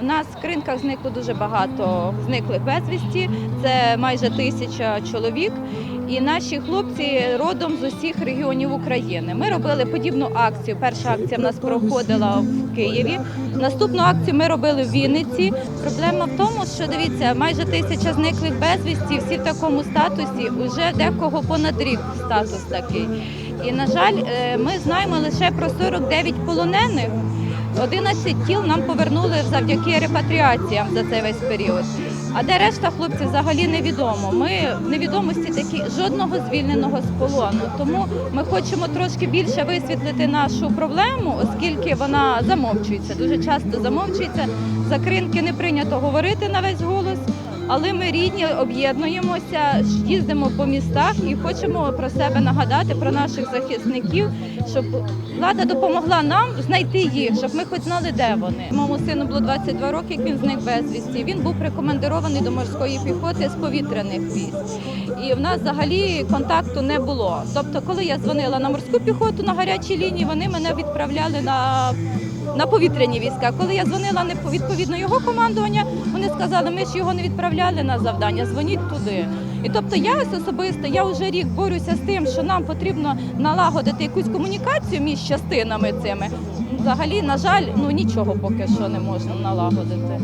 У нас в кринках зникло дуже багато зниклих безвісті, це майже тисяча чоловік. І наші хлопці родом з усіх регіонів України. Ми робили подібну акцію. Перша акція в нас проходила в Києві. Наступну акцію ми робили в Вінниці. Проблема в тому, що дивіться, майже тисяча зниклих безвісті, всі в такому статусі. Уже декого понад рік статус такий. І на жаль, е, ми знаємо лише про 49 полонених. 11 тіл нам повернули завдяки репатріаціям за цей весь період. А де решта хлопців взагалі невідомо. Ми в невідомості такі жодного звільненого з полону. Тому ми хочемо трошки більше висвітлити нашу проблему, оскільки вона замовчується. Дуже часто замовчується. За кринки не прийнято говорити на весь голос. Але ми рідні об'єднуємося, їздимо по містах і хочемо про себе нагадати, про наших захисників, щоб влада допомогла нам знайти їх, щоб ми хоч знали, де вони. Моєму сину було 22 роки, як він зник безвісті. Він був прикомандирований до морської піхоти з повітряних військ. І в нас взагалі контакту не було. Тобто, коли я дзвонила на морську піхоту на гарячій лінії, вони мене відправляли на на повітряні війська. Коли я дзвонила не по- відповідно його командування, вони сказали, ми ж його не відправляли на завдання, дзвоніть туди. І тобто я особисто, я вже рік борюся з тим, що нам потрібно налагодити якусь комунікацію між частинами цими. Взагалі, на жаль, ну нічого поки що не можна налагодити.